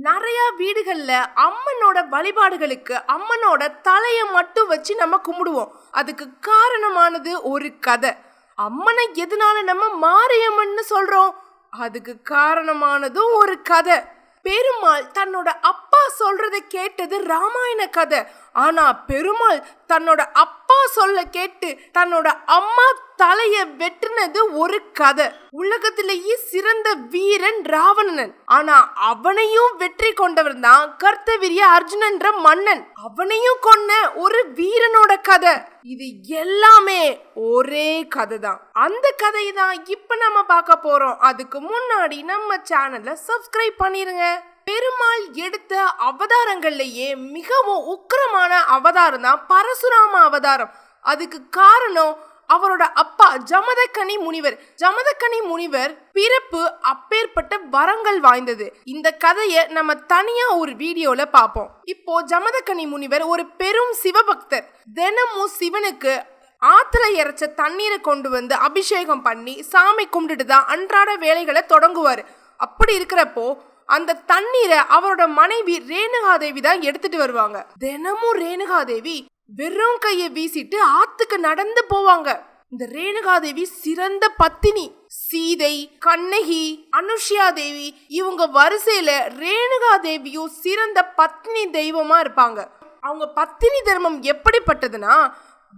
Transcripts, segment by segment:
நிறைய வீடுகளில் அம்மனோட வழிபாடுகளுக்கு அம்மனோட தலையை மட்டும் வச்சு நம்ம கும்பிடுவோம். அதுக்கு காரணமானது ஒரு கதை. அம்மனை எதனால நம்ம மாரியம்மன்னு சொல்றோம்? அதுக்கு காரணமானதும் ஒரு கதை. பெருமாள் தன்னோட அப்பா சொல்றதை கேட்டது ராமாயண கதை. ஆனா பெருமாள் தன்னோட அப்பா சொல்ல கேட்டு தன்னோட அம்மா தலைய வெட்டினது ஒரு கதை. உலகத்திலேயே சிறந்த வீரன் ராவணன். ஆனா அவனையும் வெற்றி கொண்டவர் தான் கர்த்தவிரிய அர்ஜுனன்ற மன்னன். அவனையும் கொன்ன ஒரு வீரனோட கதை. இது எல்லாமே ஒரே கதை தான் அந்த கதையை தான் இப்ப நம்ம பார்க்க போறோம். அதுக்கு முன்னாடி நம்ம சேனலை சப்ஸ்கிரைப் பண்ணிருங்க. பெருமாள் எடுத்த அவதாரங்கள்லயே மிகவும் உக்கிரமான அவதாரம் தான் பரசுராம அவதாரம். அதுக்கு காரணம் அவரோட அப்பா ஜமதக்கனி முனிவர். ஜமதக்கனி முனிவர் பிறப்பு அப்பேற்பட்ட வரங்கள் வாய்ந்தது. இந்த கதையை நம்ம தனியா ஒரு வீடியோல பார்ப்போம் இப்போ ஜமதக்கனி முனிவர் ஒரு பெரும் சிவபக்தர். தினமும் சிவனுக்கு ஆத்துல இறைச்ச தண்ணீரை கொண்டு வந்து அபிஷேகம் பண்ணி சாமி கும்பிட்டுட்டு தான் அன்றாட வேலைகளை தொடங்குவார். அப்படி இருக்கிறப்போ அந்த தண்ணீரை அவரோட மனைவி ரேணுகாதேவி தான் எடுத்துட்டு வருவாங்க. தினமும் ரேணுகாதேவி வெறும் கையை வீசிட்டு ஆத்துக்கு நடந்து போவாங்க. இந்த ரேணுகாதேவி சிறந்த பத்தினி. சீதை கண்ணகி அனுஷ்யா தேவி இவங்க வரிசையில ரேணுகா தேவியும் சிறந்த பத்தினி தெய்வமா இருப்பாங்க. அவங்க பத்தினி தர்மம் எப்படிப்பட்டதுன்னா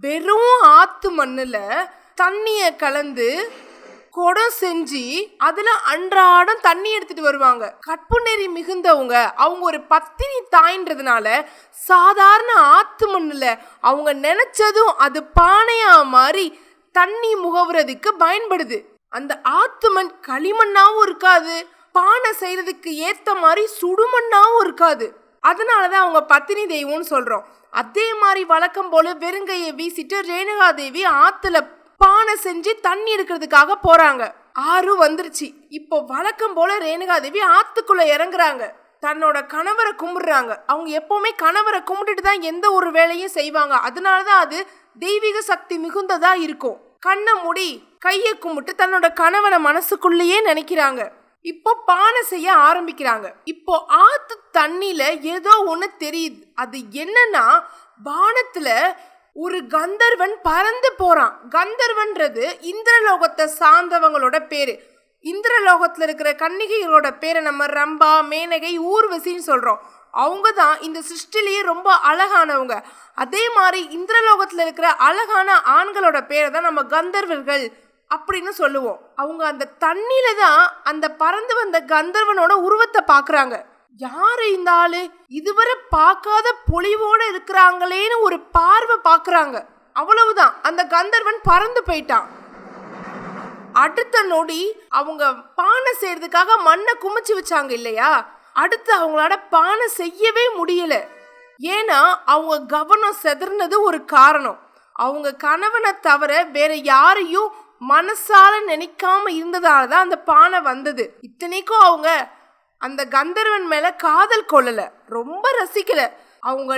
வெறும் ஆத்து மண்ணுல தண்ணிய கலந்து குடம் செஞ்சு அதுல அன்றாடம் தண்ணி எடுத்துட்டு வருவாங்க. கற்பு நெறி மிகுந்தவங்க அவங்க ஒரு பத்தினி தாயின்றதுனால சாதாரண ஆத்து மண்ணுல அவங்க நினைச்சதும் அது பானையா மாறி தண்ணி முகவுறதுக்கு பயன்படுது. அந்த ஆத்து மண் களிமண்ணாவும் இருக்காது பானை செய்யறதுக்கு ஏத்த மாதிரி சுடுமண்ணாவும் இருக்காது. அதனாலதான் அவங்க பத்தினி தெய்வம்னு சொல்றோம். அதே மாதிரி வழக்கம் போல வெறுங்கையை வீசிட்டு ரேணுகா தேவி ஆத்துல பானை செஞ்சு தண்ணி எடுக்கிறதுக்காக போறாங்க. ஆறு வந்துருச்சு. இப்போ வழக்கம் போல ரேணுகாதேவி ஆத்துக்குள்ள இறங்குறாங்க. தன்னோட கணவரை கும்பிடுறாங்க. அவங்க எப்பவுமே கணவரை கும்பிட்டுட்டு தான் எந்த ஒரு வேலையும் செய்வாங்க. அதனாலதான் அது தெய்வீக சக்தி மிகுந்ததா இருக்கும். கண்ணை மூடி கையை கும்பிட்டு தன்னோட கணவனை மனசுக்குள்ளேயே நினைக்கிறாங்க. இப்போ பானை செய்ய ஆரம்பிக்கிறாங்க. இப்போ ஆத்து தண்ணியில ஏதோ ஒண்ணு தெரியுது. அது என்னன்னா பானத்துல ஒரு கந்தர்வன் பறந்து போறான். கந்தர்வன்றது இந்திரலோகத்தை சார்ந்தவங்களோட பேரு. இந்திரலோகத்துல இருக்கிற கன்னிகைகளோட பேரை நம்ம ரம்பா மேனகை ஊர்வசின்னு சொல்றோம். அவங்க தான் இந்த சிருஷ்டிலேயே ரொம்ப அழகானவங்க. அதே மாதிரி இந்திரலோகத்துல இருக்கிற அழகான ஆண்களோட பேரை தான் நம்ம கந்தர்வர்கள் அப்படின்னு சொல்லுவோம். அவங்க அந்த தண்ணியில தான் அந்த பறந்து வந்த கந்தர்வனோட உருவத்தை பார்க்குறாங்க. யாரு இந்த ஆளு? இதுவரை பார்க்காத பொலிவோட இருக்கிறாங்களேன்னு ஒரு பார்வை பார்க்குறாங்க. அவ்வளவுதான். அந்த கந்தர்வன் பறந்து போயிட்டான். அடுத்த நொடி அவங்க பானை செய்யறதுக்காக மண்ணை குமிச்சு வச்சாங்க இல்லையா? அடுத்து அவங்களால பானை செய்யவே முடியல. ஏன்னா அவங்க கவனம் செதறினது ஒரு காரணம். அவங்க கணவனை தவிர வேற யாரையும் மனசால நினைக்காம இருந்ததால தான் அந்த பானை வந்தது. இத்தனைக்கும் அவங்க அந்த கந்தர்வன் மேல காதல் கொள்ளல. ரொம்ப ரசிக்கல. அவங்க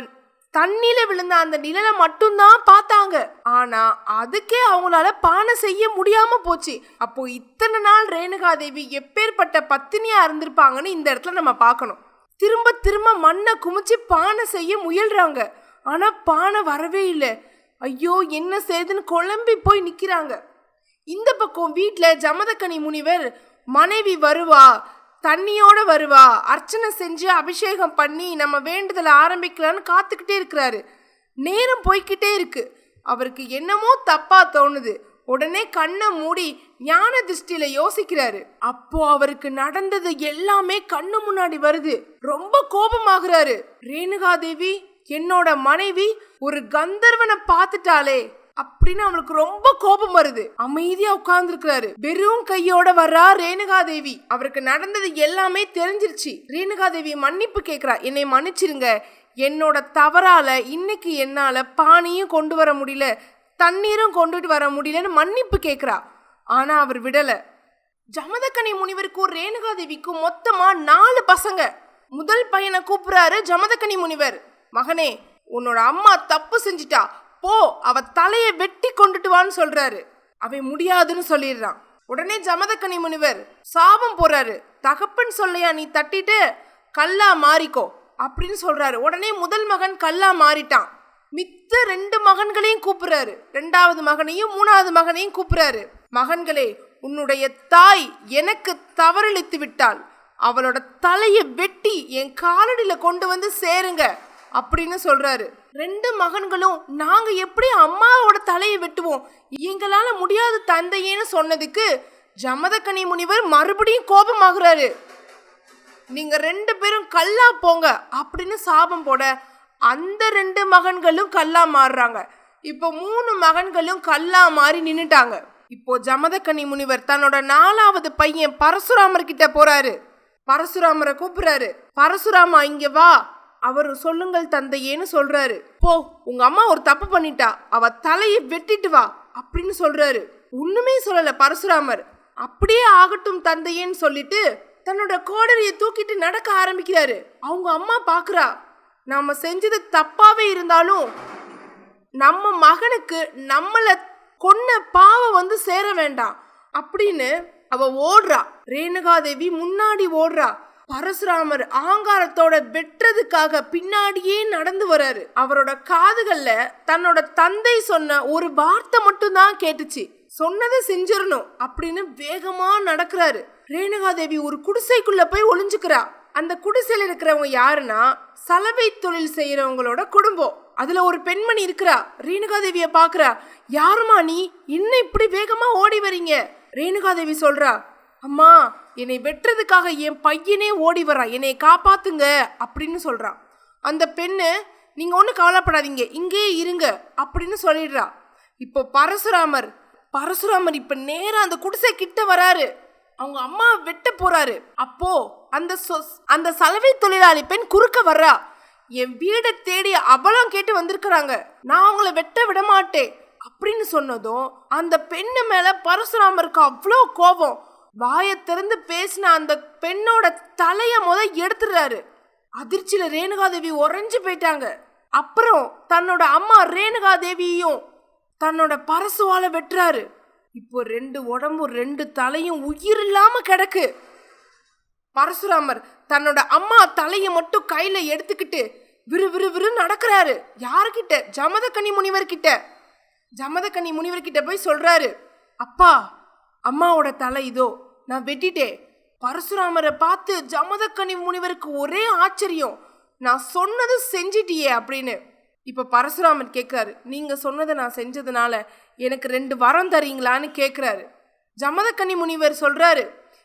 தண்ணியில விழுந்த அந்த நிழலை மட்டும்தான் பார்த்தாங்க. ஆனா அதுக்கே அவங்களால பானை செய்ய முடியாம போச்சு. அப்போ இத்தனை நாள் ரேணுகாதேவி எப்பேற்பட்ட பத்தினியா இருந்திருப்பாங்கன்னு இந்த இடத்துல நம்ம பார்க்கணும். திரும்ப திரும்ப மண்ணை குமிச்சு பானை செய்ய முயல்றாங்க. ஆனா பானை வரவே இல்லை. ஐயோ என்ன செய்யுதுன்னு குழம்பி போய் நிக்கிறாங்க. இந்த பக்கம் வீட்டில் ஜமதக்கனி முனிவர் மனைவி வருவா. தண்ணியோட வருவா. அர்ச்சனை செஞ்சு அபிஷேகம் பண்ணி நம்ம வேண்டுதலை ஆரம்பிக்கலான்னு காத்துக்கிட்டே இருக்கிறாரு. நேரம் போய்கிட்டே இருக்கு. அவருக்கு என்னமோ தப்பா தோணுது. உடனே கண்ணை மூடி ஞான திருஷ்டியில யோசிக்கிறாரு. அப்போ அவருக்கு நடந்தது எல்லாமே கண்ணு முன்னாடி வருது. ரொம்ப கோபமாகிறாரு. ரேணுகாதேவி என்னோட மனைவி ஒரு கந்தர்வனை பார்த்துட்டாலே அப்படின்னு அவளுக்கு ரொம்ப கோபம் வருது. அமைதியா உட்கார்ந்துருக்கிறாரு. வெறும் கையோட வர்றா ரேணுகா தேவி அவருக்கு நடந்தது எல்லாமே தெரிஞ்சிருச்சு. ரேணுகா தேவி மன்னிப்பு கேக்குறா என்னை மன்னிச்சிருங்க. என்னோட தவறால இன்னைக்கு என்னால பானியும் கொண்டு வர முடியல. தண்ணீரும் கொண்டுட்டு வர முடியலன்னு மன்னிப்பு கேக்குறா ஆனா அவர் விடல. ஜமதக்கனி முனிவருக்கும் ரேணுகா தேவிக்கும் மொத்தமா நாலு பசங்க. முதல் பையனை கூப்பிடுறாரு ஜமதக்கனி முனிவர். மகனே உன்னோட அம்மா தப்பு செஞ்சிட்டா. போ அவ தலையை வெட்டி கொண்டுட்டு வான்னு சொல்றாரு. அவன் முடியாதுன்னு சொல்லிடுறான். உடனே ஜமதக்கனி முனிவர் சாபம் போறாரு. தகப்பன் சொல்லையா நீ தட்டிட்டு கல்லா மாறிக்கோ அப்படின்னு சொல்றாரு. உடனே முதல் மகன் கல்லா மாறிட்டான். மித்த ரெண்டு மகன்களையும் கூப்பிடுறாரு. ரெண்டாவது மகனையும் மூணாவது மகனையும் கூப்பிடுறாரு. மகன்களே உன்னுடைய தாய் எனக்கு தவறளித்து விட்டாள். அவளோட தலையை வெட்டி என் காலடியில் கொண்டு வந்து சேருங்க அப்படின்னு சொல்றாரு. ரெண்டு மகன்களும் நாங்க எப்படி அம்மாவோட தலையை வெட்டுவோம்? எங்களால முடியாது தந்தையேன்னு சொன்னதுக்கு ஜமதக்கனி முனிவர் மறுபடியும் கோபமாகிறாரு. நீங்க ரெண்டு பேரும் கல்லா போங்க அப்படின்னு சாபம் போட அந்த ரெண்டு மகன்களும் கல்லா மாறுறாங்க. இப்போ மூணு மகன்களும் கல்லா மாறி நின்னுட்டாங்க. இப்போ ஜமதக்கனி முனிவர் தன்னோட நாலாவது பையன் பரசுராமர் கிட்ட போறாரு. பரசுராமரை கூப்பிடுறாரு. பரசுராமா இங்க வா. அவர் சொல்லுங்கள் தந்தையேன்னு சொல்றாரு. போ உங்க அம்மா ஒரு தப்பு பண்ணிட்டா அவ தலையை வெட்டிட்டு வா அப்படின்னு சொல்றாரு. ஒண்ணுமே சொல்லல பரசுராமர். அப்படியே ஆகட்டும் தந்தையேன்னு சொல்லிட்டு தன்னோட கோடரியை தூக்கிட்டு நடக்க ஆரம்பிக்கிறாரு. அவங்க அம்மா பாக்குறா நாம செஞ்சது தப்பாவே இருந்தாலும் நம்ம மகனுக்கு நம்மள கொன்ன பாவம் வந்து சேர வேண்டாம் அப்படின்னு அவ ஓடுறா. ரேணுகாதேவி முன்னாடி ஓடுறா. பரசுராமர் ஆங்காரத்தோட வெட்டுறதுக்காக பின்னாடியே நடந்து வராரு. அவரோட காதுகள்ல தன்னோட தந்தை சொன்ன ஒரு வார்த்தை மட்டும் தான் கேட்டுச்சு. சொன்னதை செஞ்சிடணும் அப்படின்னு வேகமா நடக்கிறாரு. ரேணுகாதேவி ஒரு குடிசைக்குள்ள போய் ஒளிஞ்சுக்கிறா. அந்த குடிசையில் இருக்கிறவங்க யாருன்னா சலவை தொழில் செய்யறவங்களோட குடும்பம். அதுல ஒரு பெண்மணி இருக்கிறா ரேணுகாதேவிய பாக்குறா. யாருமா நீ? இன்னும் இப்படி வேகமா ஓடி வரீங்க? ரேணுகாதேவி சொல்றா அம்மா என்னை வெட்டுறதுக்காக என் பையனே ஓடி வரா என்னை காப்பாத்துங்க அப்படின்னு சொல்கிறான் அந்த பெண்ணு நீங்கள் ஒன்றும் கவலைப்படாதீங்க. இங்கேயே இருங்க அப்படின்னு சொல்லிடுறா. இப்போ பரசுராமர் பரசுராமர் இப்போ நேராக அந்த குடிசை கிட்ட வராரு. அவங்க அம்மா வெட்ட போறாரு. அப்போ அந்த சொ- அந்த சலவை தொழிலாளி பெண் குறுக்க வர்றா. என் வீடை தேடி அவலம் கேட்டு வந்திருக்கிறாங்க. நான் அவங்கள வெட்ட விட மாட்டேன் அப்படின்னு சொன்னதும் அந்த பெண்ணு மேல பரசுராமருக்கு அவ்வளோ கோபம். வாயை திறந்து பேசின அந்த பெண்ணோட தலைய முத எடுத்துடுறாரு. அதிர்ச்சியில ரேணுகாதேவி உறைஞ்சு போயிட்டாங்க. அப்புறம் தன்னோட அம்மா ரேணுகாதேவியையும் தன்னோட பரசுவால வெட்டுறாரு. இப்போ ரெண்டு உடம்பும் ரெண்டு தலையும் உயிர் இல்லாம கிடக்கு. பரசுராமர் தன்னோட அம்மா தலையை மட்டும் கையில எடுத்துக்கிட்டு விறு விறு விறு நடக்கிறாரு. யாருக்கிட்ட ஜமதக்கனி முனிவர் கிட்ட ஜமதக்கனி முனிவர் கிட்ட போய் சொல்றாரு. அப்பா அம்மாவோட தலை இதோ நான் வெட்டிட்டேன் பரசுராமரை பார்த்து ஜமதக்கனி முனிவருக்கு ஒரே ஆச்சரியம். நான் சொன்னது செஞ்சிட்டியே அப்படின்னு. இப்போ பரசுராமன் கேட்குறாரு நீங்கள் சொன்னதை நான் செஞ்சதுனால எனக்கு ரெண்டு வரம் தரீங்களான்னு கேட்குறாரு ஜமதக்கனி முனிவர் சொல்கிறாரு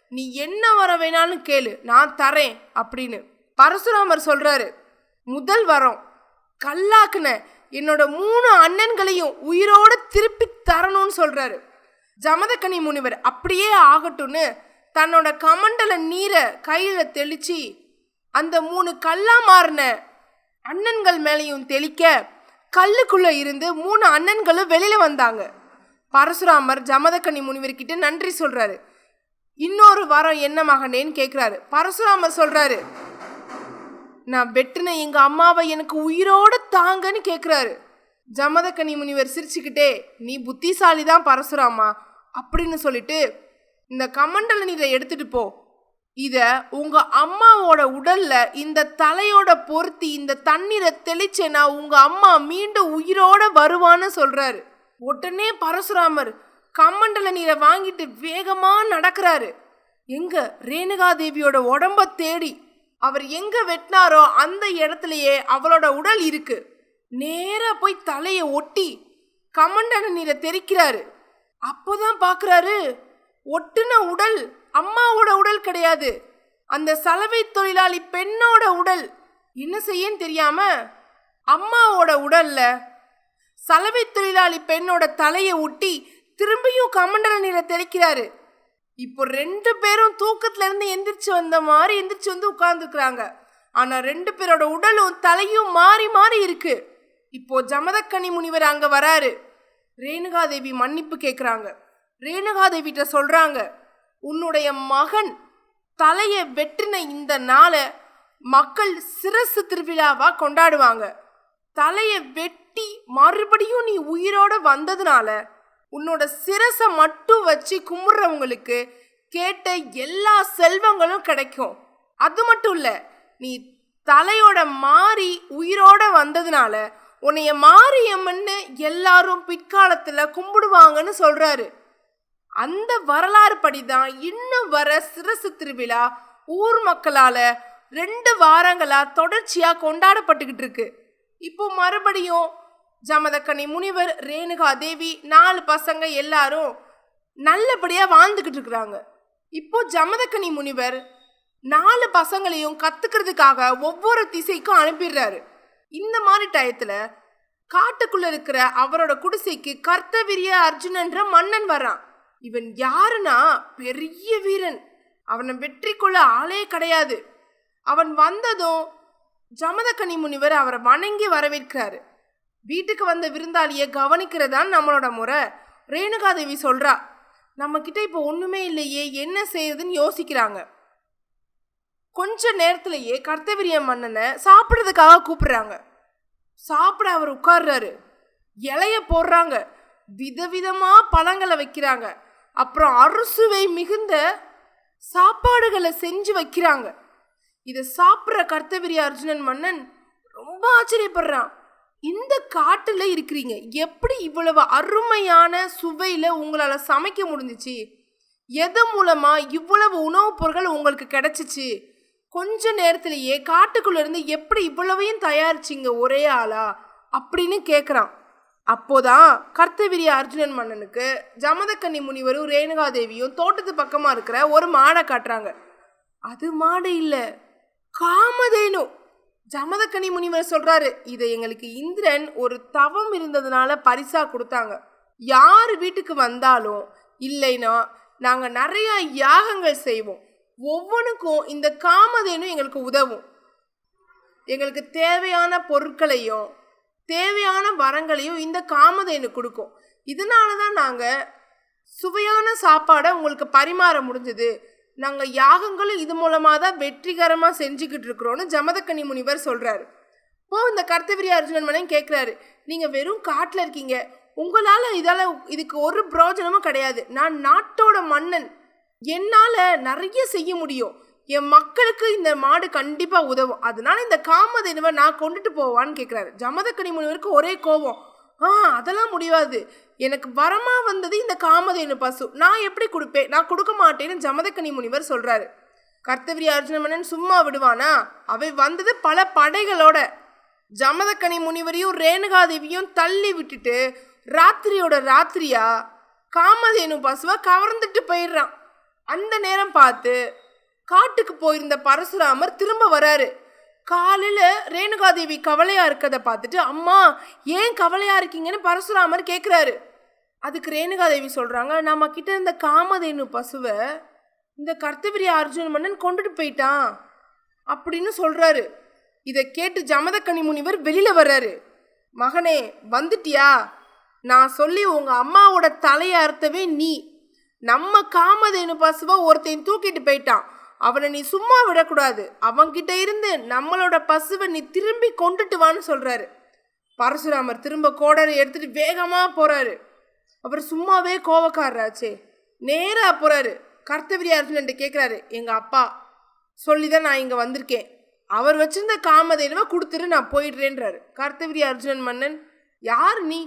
நீ என்ன வர வேணாலும் கேளு நான் தரேன் அப்படின்னு. பரசுராமர் சொல்கிறாரு முதல் வரம் கல்லாக்குன என்னோட மூணு அண்ணன்களையும் உயிரோடு திருப்பி தரணும்னு சொல்கிறாரு ஜமதக்கனி முனிவர் அப்படியே ஆகட்டும்னு தன்னோட கமண்டல நீரை கையில் தெளிச்சு அந்த மூணு கல்லா மாறின அண்ணன்கள் மேலேயும் தெளிக்க கல்லுக்குள்ளே இருந்து மூணு அண்ணன்களும் வெளியில் வந்தாங்க. பரசுராமர் ஜமதக்கனி முனிவர்கிட்ட நன்றி சொல்கிறாரு இன்னொரு வரம் என்ன மகனேன்னு கேட்குறாரு பரசுராமர் சொல்கிறாரு நான் வெட்டின எங்கள் அம்மாவை எனக்கு உயிரோட தாங்கன்னு கேட்குறாரு ஜமதக்கனி முனிவர் சிரிச்சுக்கிட்டே நீ புத்திசாலி தான் பரசுராமா அப்படின்னு சொல்லிட்டு இந்த கமண்டல நீரை எடுத்துட்டு போ. இதை உங்கள் அம்மாவோட உடலில் இந்த தலையோட பொருத்தி இந்த தண்ணீரை தெளிச்சேன்னா உங்கள் அம்மா மீண்டும் உயிரோட வருவான்னு சொல்கிறாரு உடனே பரசுராமர் கம்மண்டல நீரை வாங்கிட்டு வேகமாக நடக்கிறாரு. எங்க ரேணுகா தேவியோட உடம்ப தேடி அவர் எங்க வெட்டினாரோ அந்த இடத்துலயே அவளோட உடல் இருக்கு. நேராக போய் தலையை ஒட்டி கமண்டல நீரை தெரிக்கிறாரு அப்போதான் பார்க்குறாரு. ஒட்டுன உடல் அம்மாவோட உடல் கிடையாது. அந்த சலவை தொழிலாளி பெண்ணோட உடல் என்ன செய்யன்னு தெரியாம அம்மாவோட உடல்ல சலவை தொழிலாளி பெண்ணோட தலையை ஒட்டி திரும்பியும் கமண்டல நீரை தெளிக்கிறாரு. இப்போ ரெண்டு பேரும் தூக்கத்துல இருந்து எந்திரிச்சு வந்த மாதிரி எந்திரிச்சு வந்து உட்கார்ந்துக்கிறாங்க ஆனா ரெண்டு பேரோட உடலும் தலையும் மாறி மாறி இருக்கு. இப்போ ஜமதக்கனி முனிவர் அங்க வராரு. ரேணுகாதேவி மன்னிப்பு கேட்குறாங்க ரேணுகாதேவிட்ட சொல்கிறாங்க உன்னுடைய மகன் தலையை வெட்டின இந்த நாளை மக்கள் சிரசு திருவிழாவாக கொண்டாடுவாங்க. தலையை வெட்டி மறுபடியும் நீ உயிரோட வந்ததுனால உன்னோட சிரசை மட்டும் வச்சு கும்பிட்றவங்களுக்கு கேட்ட எல்லா செல்வங்களும் கிடைக்கும். அது மட்டும் இல்லை நீ தலையோட மாறி உயிரோட வந்ததுனால உன்னைய மாரியம்மன்னு எல்லாரும் பிற்காலத்தில் கும்பிடுவாங்கன்னு சொல்றாரு. அந்த வரலாறு படிதான் இன்னும் வர சிரசு திருவிழா ஊர் மக்களால ரெண்டு வாரங்களா தொடர்ச்சியா கொண்டாடப்பட்டுக்கிட்டு இருக்கு. இப்போ மறுபடியும் ஜமதக்கனி முனிவர் ரேணுகா தேவி நாலு பசங்க எல்லாரும் நல்லபடியா வாழ்ந்துகிட்டு இருக்கிறாங்க. இப்போ ஜமதக்கனி முனிவர் நாலு பசங்களையும் கத்துக்கிறதுக்காக ஒவ்வொரு திசைக்கும் அனுப்பிடுறாரு. இந்த மாதிரி டயத்துல காட்டுக்குள்ள இருக்கிற அவரோட குடிசைக்கு கர்த்தவிரிய அர்ஜுனன்ற மன்னன் வரான் இவன் யாருன்னா? பெரிய வீரன். அவனை வெற்றி கொள்ள ஆளே கிடையாது. அவன் வந்ததும் ஜமதக்கனி முனிவர் அவரை வணங்கி வரவேற்கிறாரு. வீட்டுக்கு வந்த விருந்தாளியை கவனிக்கிறதான் நம்மளோட முறை. ரேணுகாதேவி சொல்றா நம்ம கிட்ட இப்போ ஒண்ணுமே இல்லையே என்ன செய்யறதுன்னு யோசிக்கிறாங்க. கொஞ்ச நேரத்திலேயே கர்த்தவிரிய மன்னனை சாப்பிட்றதுக்காக கூப்பிடுறாங்க. சாப்பிட அவர் உட்கார்றாரு. இலைய போடுறாங்க. விதவிதமாக பழங்களை வைக்கிறாங்க. அப்புறம் அறுசுவை மிகுந்த சாப்பாடுகளை செஞ்சு வைக்கிறாங்க. இதை சாப்பிட்ற கர்த்தவிரிய அர்ஜுனன் மன்னன் ரொம்ப ஆச்சரியப்படுறான். இந்த காட்டில் இருக்கிறீங்க. எப்படி இவ்வளவு அருமையான சுவையில் உங்களால் சமைக்க முடிஞ்சிச்சு? எது மூலமாக இவ்வளவு உணவுப் பொருட்கள் உங்களுக்கு கிடச்சிச்சு? கொஞ்ச நேரத்திலேயே காட்டுக்குள்ளேருந்து எப்படி இவ்வளவையும் தயாரிச்சிங்க ஒரே ஆளா? அப்படின்னு கேட்குறான் அப்போதான் கர்த்தவிரிய அர்ஜுனன் மன்னனுக்கு ஜமதக்கன்னி முனிவரும் ரேணுகாதேவியும் தோட்டத்து பக்கமாக இருக்கிற ஒரு மாடை காட்டுறாங்க. அது மாடு இல்லை காமதேனு. ஜமதக்கனி முனிவர் சொல்றாரு இதை எங்களுக்கு இந்திரன் ஒரு தவம் இருந்ததுனால பரிசா கொடுத்தாங்க. யார் வீட்டுக்கு வந்தாலும் இல்லைன்னா நாங்கள் நிறைய யாகங்கள் செய்வோம். ஒவ்வொன்றுக்கும் இந்த காமதேனும் எங்களுக்கு உதவும். எங்களுக்கு தேவையான பொருட்களையும் தேவையான வரங்களையும் இந்த காமதேனு கொடுக்கும். இதனால தான் நாங்கள் சுவையான சாப்பாடை உங்களுக்கு பரிமாற முடிஞ்சது. நாங்கள் யாகங்களும் இது மூலமாக தான் வெற்றிகரமாக செஞ்சுக்கிட்டு இருக்கிறோன்னு ஜமதக்கனி முனிவர் சொல்கிறாரு இப்போ இந்த கர்த்தவிரி அர்ஜுனன் மனையும் கேட்குறாரு நீங்கள் வெறும் காட்டில் இருக்கீங்க. உங்களால் இதால் இதுக்கு ஒரு பிரயோஜனமும் கிடையாது. நான் நாட்டோட மன்னன். என்னால் நிறைய செய்ய முடியும். என் மக்களுக்கு இந்த மாடு கண்டிப்பாக உதவும். அதனால இந்த காமதேனுவை நான் கொண்டுட்டு போவான்னு கேட்குறாரு ஜமதக்கனி முனிவருக்கு ஒரே கோபம். ஆ அதெல்லாம் முடியாது. எனக்கு வரமாக வந்தது இந்த காமதேனு பசு. நான் எப்படி கொடுப்பேன்? நான் கொடுக்க மாட்டேன்னு ஜமதக்கனி முனிவர் சொல்கிறாரு கர்த்தவிரி அர்ஜுன சும்மா விடுவானா? அவை வந்தது பல படைகளோட. ஜமதக்கனி முனிவரையும் ரேணுகாதேவியும் தள்ளி விட்டுட்டு ராத்திரியோட ராத்திரியா? காமதேனு பசுவை கவர்ந்துட்டு போயிடுறான். அந்த நேரம் பார்த்து காட்டுக்கு போயிருந்த பரசுராமர் திரும்ப வராரு. காலையில் ரேணுகாதேவி கவலையாக இருக்கிறத பார்த்துட்டு அம்மா ஏன் கவலையாக இருக்கீங்கன்னு பரசுராமர் கேட்குறாரு அதுக்கு ரேணுகாதேவி சொல்கிறாங்க நம்ம கிட்ட இருந்த காமதேனு பசுவை இந்த கர்த்தவிரிய அர்ஜுன் மன்னன் கொண்டுட்டு போயிட்டான். அப்படின்னு சொல்கிறாரு இதை கேட்டு ஜமதக்கனி முனிவர் வெளியில் வர்றாரு. மகனே வந்துட்டியா? நான் சொல்லி உங்கள் அம்மாவோட தலையை அறுத்தவே நீ. நம்ம காமதேனு பசுவை ஒருத்தன் தூக்கிட்டு போயிட்டான். அவனை நீ சும்மா விடக்கூடாது. அவன்கிட்ட இருந்து நம்மளோட பசுவை நீ திரும்பி கொண்டுட்டு வான்னு சொல்கிறாரு பரசுராமர் திரும்ப கோடரை எடுத்துட்டு வேகமாக போகிறாரு அவர் சும்மாவே கோவக்காரராச்சே. நேராக போகிறாரு கர்த்தவிரி அர்ஜுனன்ட்டு கேட்குறாரு எங்கள் அப்பா சொல்லி தான் நான் இங்கே வந்திருக்கேன். அவர் வச்சிருந்த காமதேனுவை கொடுத்துரு நான் போயிடுறேன்றாரு. கர்த்தவிரி அர்ஜுனன் மன்னன் யார் நீ?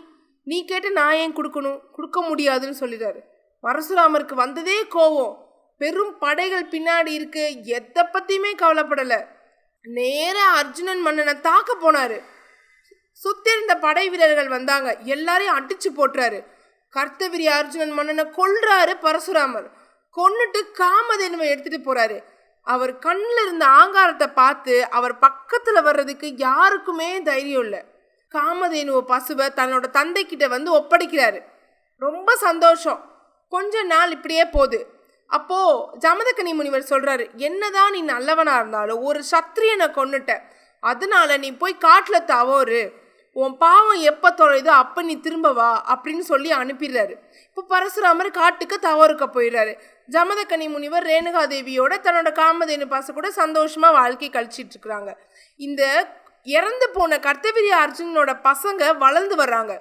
நீ கேட்டு நான் ஏன் கொடுக்கணும்? கொடுக்க முடியாதுன்னு சொல்லிடுறாரு பரசுராமருக்கு வந்ததே கோவம். பெரும் படைகள் பின்னாடி இருக்கு. எதை பத்தியுமே கவலைப்படல. நேராக அர்ஜுனன் மன்னனை தாக்க போனாரு. சுத்திருந்த படை வீரர்கள் வந்தாங்க. எல்லாரையும் அடிச்சு போட்டுறாரு. கர்த்தவிரி அர்ஜுனன் மன்னனை கொல்றாரு பரசுராமர். கொன்னுட்டு காமதேனுவை எடுத்துட்டு போறாரு. அவர் கண்ணில் இருந்த ஆங்காரத்தை பார்த்து அவர் பக்கத்துல வர்றதுக்கு யாருக்குமே தைரியம் இல்லை. காமதேனுவ பசுவை தன்னோட தந்தை கிட்ட வந்து ஒப்படைக்கிறாரு. ரொம்ப சந்தோஷம். கொஞ்ச நாள் இப்படியே போகுது. அப்போ ஜமதக்கனி முனிவர் சொல்கிறாரு என்னதான் நீ நல்லவனாக இருந்தாலும் ஒரு சத்திரியனை கொண்டுட்ட அதனால நீ போய் காட்டில் தவறு. உன் பாவம் எப்போ தொலைதோ அப்போ நீ திரும்ப வா அப்படின்னு சொல்லி அனுப்பிடுறாரு. இப்போ பரசுராமர் காட்டுக்கு தவறுக்க போயிடுறாரு. ஜமதக்கனி முனிவர் ரேணுகாதேவியோட தன்னோட காமதேனு பாச கூட சந்தோஷமாக வாழ்க்கை கழிச்சிட்டு இருக்கிறாங்க. இந்த இறந்து போன கர்த்தவிரிய அர்ஜுனனோட பசங்க வளர்ந்து வர்றாங்க.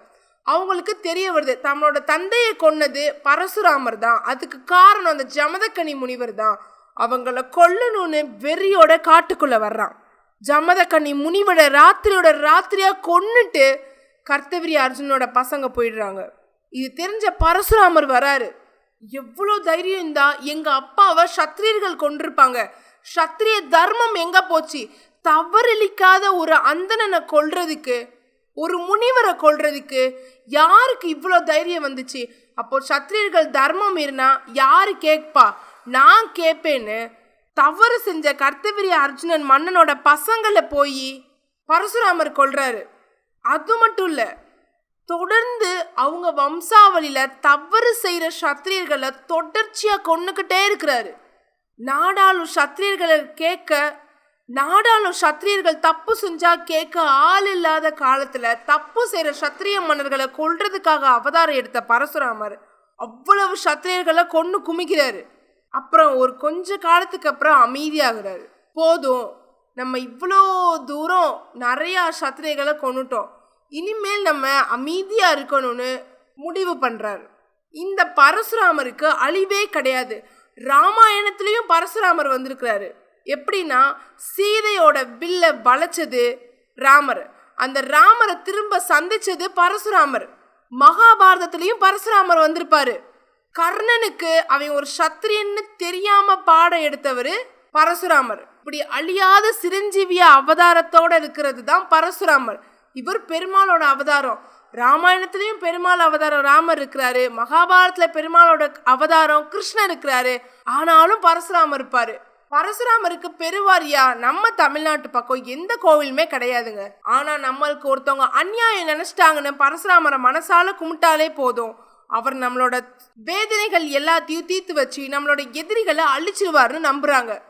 அவங்களுக்கு தெரிய வருது தம்மளோட தந்தையை கொன்னது பரசுராமர் தான். அதுக்கு காரணம் அந்த ஜமதக்கனி முனிவர் தான். அவங்கள கொல்லணும்னு வெறியோட காட்டுக்குள்ளே வர்றான். ஜமதக்கனி முனிவட ராத்திரியோட ராத்திரியாக கொன்னுட்டு கர்த்தவிரி அர்ஜுனோட பசங்க போயிடுறாங்க. இது தெரிஞ்ச பரசுராமர் வராரு. எவ்வளோ தைரியம் இருந்தா எங்கள் அப்பாவை சத்திரியர்கள் கொண்டிருப்பாங்க சத்திரிய தர்மம் எங்கே போச்சு? தவறிழிக்காத ஒரு அந்தணனை கொல்றதுக்கு ஒரு முனிவரை கொல்றதுக்கு யாருக்கு இவ்வளோ தைரியம் வந்துச்சு? அப்போ சத்திரியர்கள் தர்மம் இருந்தா யாரு கேட்பா? நான் கேட்பேன்னு தவறு செஞ்ச கர்த்தவிரிய அர்ஜுனன் மன்னனோட பசங்களை போய் பரசுராமர் கொள்றாரு அது மட்டும் இல்ல தொடர்ந்து அவங்க வம்சாவளியில தவறு செய்யற சத்திரியர்களை தொடர்ச்சியா கொன்னுக்கிட்டே இருக்கிறாரு. நாடாளும் சத்திரியர்களை கேட்க நாடாளும் சத்திரியர்கள் தப்பு செஞ்சா கேட்க ஆள் இல்லாத காலத்துல தப்பு செய்யற சத்திரிய மன்னர்களை கொல்றதுக்காக அவதாரம் எடுத்த பரசுராமர் அவ்வளவு சத்திரியர்களை கொன்னு குமிக்கிறாரு. அப்புறம் ஒரு கொஞ்ச காலத்துக்கு அப்புறம் அமைதியாகிறாரு. போதும் நம்ம இவ்வளோ தூரம் நிறையா சத்திரியர்களை கொண்டுட்டோம் இனிமேல் நம்ம அமைதியாக இருக்கணும்னு முடிவு பண்ணுறாரு இந்த பரசுராமருக்கு அழிவே கிடையாது. ராமாயணத்துலேயும் பரசுராமர் வந்திருக்கிறாரு. எப்படின்னா சீதையோட வில்ல வளைச்சது ராமர். அந்த ராமரை திரும்ப சந்திச்சது பரசுராமர். மகாபாரதத்திலையும் பரசுராமர் வந்திருப்பாரு. கர்ணனுக்கு அவன் ஒரு சத்திரியன்னு தெரியாம பாடம் எடுத்தவர் பரசுராமர். இப்படி அழியாத சிரஞ்சீவிய அவதாரத்தோட இருக்கிறது தான் பரசுராமர். இவர் பெருமாளோட அவதாரம். ராமாயணத்துலேயும் பெருமாள் அவதாரம் ராமர் இருக்கிறாரு. மகாபாரதத்தில் பெருமாளோட அவதாரம் கிருஷ்ணர் இருக்கிறாரு. ஆனாலும் பரசுராமர் இருப்பாரு. பரசுராமருக்கு பெருவாரியா நம்ம தமிழ்நாட்டு பக்கம் எந்த கோவிலுமே கிடையாதுங்க. ஆனா நம்மளுக்கு ஒருத்தவங்க அந்நியாயம் நினைச்சிட்டாங்கன்னு பரசுராமரை மனசால கும்பிட்டாலே போதும். அவர் நம்மளோட வேதனைகள் எல்லாத்தையும் தீர்த்து வச்சு நம்மளோட எதிரிகளை அழிச்சிருவாருன்னு நம்புறாங்க.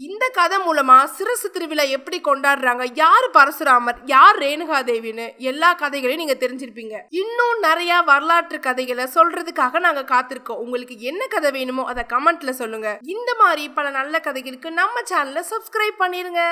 இந்த கதை மூலமா சிறசு திருவிழா எப்படி கொண்டாடுறாங்க? யார் பரசுராமர்? யார் ரேணுகா தேவின்னு எல்லா கதைகளையும் நீங்க தெரிஞ்சிருப்பீங்க. இன்னும் நிறைய வரலாற்று கதைகளை சொல்றதுக்காக நாங்க காத்திருக்கோம். உங்களுக்கு என்ன கதை வேணுமோ அதை கமெண்ட்ல சொல்லுங்க. இந்த மாதிரி பல நல்ல கதைகளுக்கு நம்ம சேனலை சப்ஸ்கிரைப் பண்ணிருங்க.